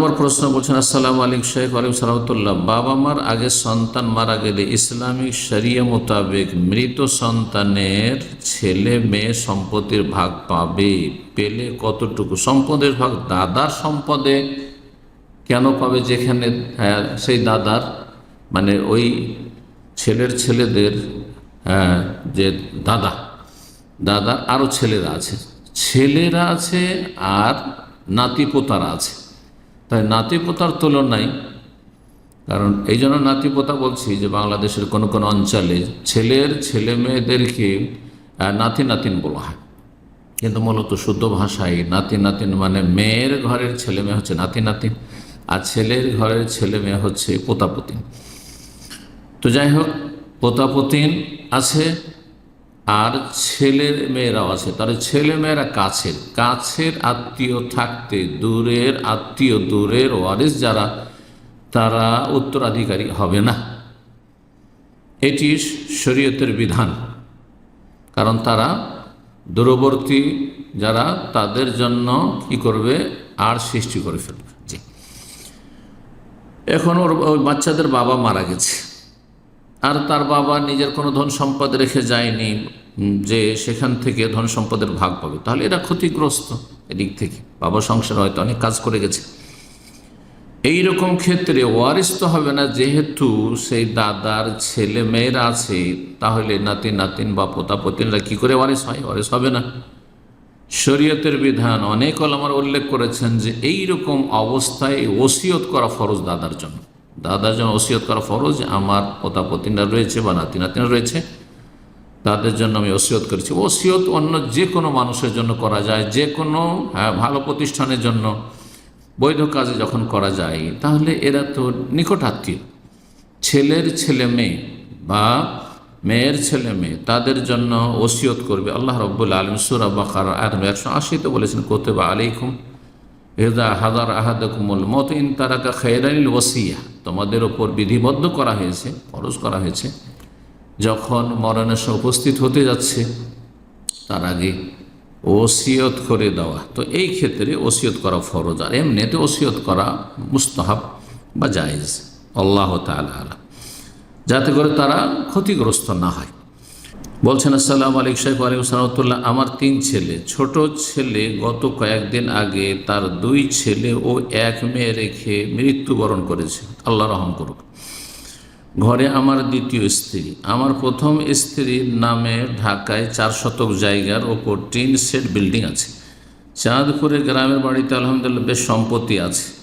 নম্বর প্রশ্ন বলছেন আসসালামু আলাইকুম শেখ আলিম সালামতুল্লাহ বাবা মার আগে সন্তান মারা গেলে ইসলামিক শরিয়া মোতাবেক মৃত সন্তানের ছেলে মেয়ে সম্পত্তির ভাগ পাবে। পেলে কতটুকু? সম্পদের ভাগ দাদার সম্পদে কেন পাবে যেখানে? হ্যাঁ, সেই দাদার মানে ওই ছেলের ছেলেদের হ্যাঁ, যে দাদা দাদা আরও ছেলেরা আছে। ছেলেরা আছে আর নাতি পোতারা আছে। তাই নাতি পোতার তুলনায়, কারণ এই জন্য নাতি পোতা বলছি যে বাংলাদেশের কোনো কোনো অঞ্চলে ছেলের ছেলে মেয়েদেরকে নাতি নাতিন বলা হয়। কিন্তু মূলত শুদ্ধ ভাষায় নাতি নাতিন মানে মেয়ের ঘরের ছেলে মেয়ে হচ্ছে নাতি নাতিন, আর ছেলের ঘরের ছেলে মেয়ে হচ্ছে পোতাপতিন। তো যাই হোক, পোতাপতিন আছে আর ছেলের মেয়েরাও আছে। তাহলে ছেলে মেয়েরা কাছের। কাছের আত্মীয় থাকতে দূরের, আত্মীয় দূরের ওয়ারিস যারা, তারা উত্তরাধিকারী হবে না। এটি শরীয়তের বিধান। কারণ তারা দূরবর্তী, যারা তাদের জন্য কি করবে? আর সৃষ্টি করে ফেলবে। এখন ওর ওই বাচ্চাদের বাবা মারা গেছে। আর তার বাবা নিজের কোনো ধন সম্পদ রেখে যায়নি যে সেখান থেকে ধন সম্পদের ভাগ পাবে। তাহলে এরা ক্ষতিগ্রস্ত এদিক থেকে। বাবা সংসার হয়তো অনেক কাজ করে গেছে। এই রকম ক্ষেত্রে ওয়ারিস তো হবে না, যেহেতু সেই দাদার ছেলে মেয়েরা আছে, তাহলে নাতি, নাতিন বা পোতা, পতিনরা কী করে ওয়ারিস হয়? ওয়ারিস হবে না। শরীয়তের বিধান অনেক আমার উল্লেখ করেছেন যে এই রকম অবস্থায় ওসিয়ত করা ফরজ দাদার জন্য। দাদার জন্য ওসিয়ত করা ফরজ আমার পোতা পতিনরা রয়েছে বা নাতি নাতিনা রয়েছে তাদের জন্য আমি ওসিয়ত করেছি। ওসিয়ত অন্য যে কোনো মানুষের জন্য করা যায় যে কোনো হ্যাঁ, ভালো প্রতিষ্ঠানের জন্য বৈধ কাজে যখন করা যায় তাহলে এরা তো নিকট আত্মীয়। ছেলের ছেলে মেয়ে বা মেয়ের ছেলে মেয়ে তাদের জন্য ওসিয়ত করবে। আল্লাহ রব্বুল আলম সুরা বাকার আদম একশো আশিতে বলেছেন কোতেবা আলাইকুম হেদা হাজার আহাদকুমুল মত ইন তারাকা খেরানিল ওসিয়া তোমাদের ওপর বিধিবদ্ধ করা হয়েছে খরচ করা হয়েছে। যখন সময় উপস্থিত হতে যাচ্ছে, তার আগে ওসিয়ত করে দেওয়া। তো এই ক্ষেত্রে ওসিয়ত করা ফরজ, আর এমনিতে ওসিয়ত করা মুস্তাহাব বা জায়েজ। আল্লাহ তালা যাতে করে তারা ক্ষতিগ্রস্ত না হয়। বলছেন, আসসালাম আলিক সাহেব আলিম সালামতুল্লাহ আমার তিন ছেলে। ছোট ছেলে গত কয়েকদিন আগে তার দুই ছেলে ও এক মেয়ে রেখে মৃত্যুবরণ করেছে। আল্লাহ রহম করুক। ঘরে আমার দ্বিতীয় স্ত্রী। আমার প্রথম স্ত্রীর নামে ঢাকায় চার শতক জায়গার ওপর টিন সেট বিল্ডিং আছে। চাঁদপুরে গ্রামের বাড়িতে আলহামদুলিল্লাহ বেশ সম্পত্তি আছে।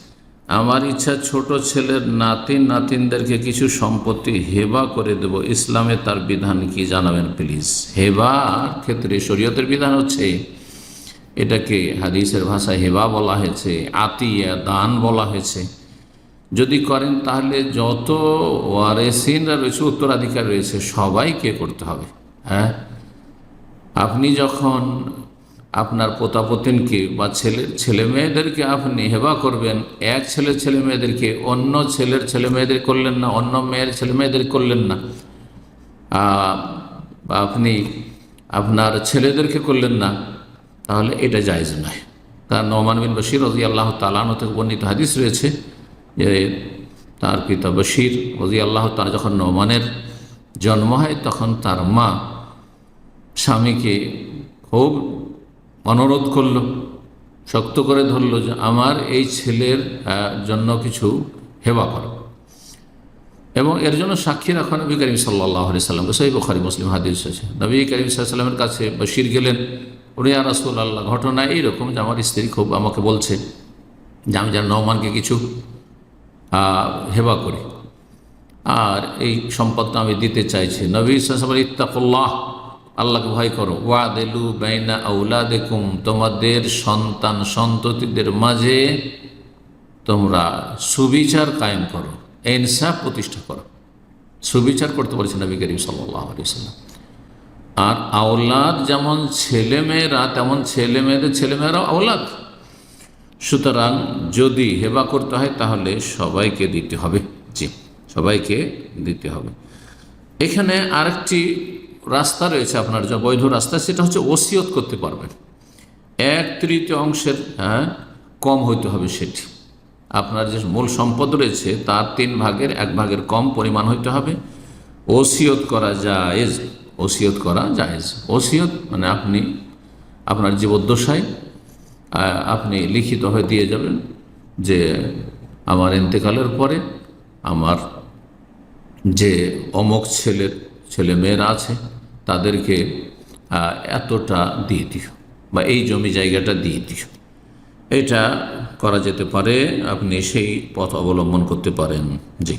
আমার ইচ্ছা ছোট ছেলের নাতিন নাতিনদেরকে কিছু সম্পত্তি হেবা করে দেব। ইসলামে তার বিধান কি জানাবেন প্লিজ? হেবার ক্ষেত্রে শরীয়তের বিধান হচ্ছে, এটাকে হাদিসের ভাষায় হেবা বলা হয়েছে, আতিয়া দান বলা হয়েছে। যদি করেন তাহলে যত ওয়ারেসিনরা রয়েছে, উত্তরাধিকার রয়েছে, সবাইকে করতে হবে হ্যাঁ? আপনি যখন আপনার পোতাপতিনকে বা ছেলের ছেলে মেয়েদেরকে আপনি হেবা করবেন। এক ছেলের ছেলে মেয়েদেরকে, অন্য ছেলের ছেলে মেয়েদের করলেন না, অন্য মেয়ের ছেলে মেয়েদের করলেন না। বা আপনি আপনার ছেলেদেরকে করলেন না, তাহলে এটা জায়জ নয়। তার নমান বিন বশির রাজি আল্লাহ তালানো থেকে বর্ণিত হাদিস রয়েছে যে তার পিতা বশির রাজি আল্লাহ তালা যখন নমানের জন্ম হয়, তখন তার মা স্বামীকে খুব অনুরোধ করল, শক্ত করে ধরলো যে আমার এই ছেলের জন্য কিছু হেবা করো। এবং এর জন্য সাক্ষী রাখা নবী করিম সাল্লাহ আলি সাল্লামকে সেই বখারি, মুসলিম হাদিস আছে। নবী করিম সাল্লামের কাছে বশির গেলেন উনিয়া রাসুল আল্লাহ ঘটনা এইরকম যে আমার স্ত্রী খুব আমাকে বলছে যে আমি যেন নৌমানকে কিছু হেবা করি। আর এই সম্পদটা আমি দিতে চাইছি। নবী সাল ইত্তাকুল্লাহ। আল্লাহকে ভয় করো। ওয়াদেলু বাইনা আউলাদেকুম, তোমাদের সন্তান সন্ততিদের মাঝে তোমরা সুবিচার কায়েম করো ইনসাফ প্রতিষ্ঠা করো। সুবিচার করতে বলেছে নবী করিম সাল্লাম আর আওলাদ যেমন ছেলে মেয়েরা তেমন ছেলে মেয়েদের ছেলে মেয়েরাও আওলাদ সুতরাং যদি হেবা করতে হয়, তাহলে সবাইকে দিতে হবে। জি, সবাইকে দিতে হবে। এখানে আরেকটি রাস্তা রয়েছে আপনার যা বৈধ রাস্তা, সেটা হচ্ছে ওসিয়ত করতে পারবেন এক তৃতীয় অংশের হ্যাঁ কম হইতে হবে সেটি। আপনার যে মূল সম্পদ রয়েছে, তার তিন ভাগের, এক ভাগের কম পরিমাণ হইতে হবে। ওসিয়ত করা জায়েজ, ওসিয়ত করা জায়েজ। ওসিয়ত মানে আপনি, আপনার জীবদ্দশায় আপনি লিখিত হয়ে দিয়ে যাবেন যে আমার ইন্তেকালের পরে আমার যে অমক ছেলের ছেলে মেয়েরা আছে, তাদেরকে এতটা দিয়ে দিও বা এই জমি জায়গাটা দিয়ে দিও। এটা করা যেতে পারে, আপনি সেই পথ অবলম্বন করতে পারেন। জি।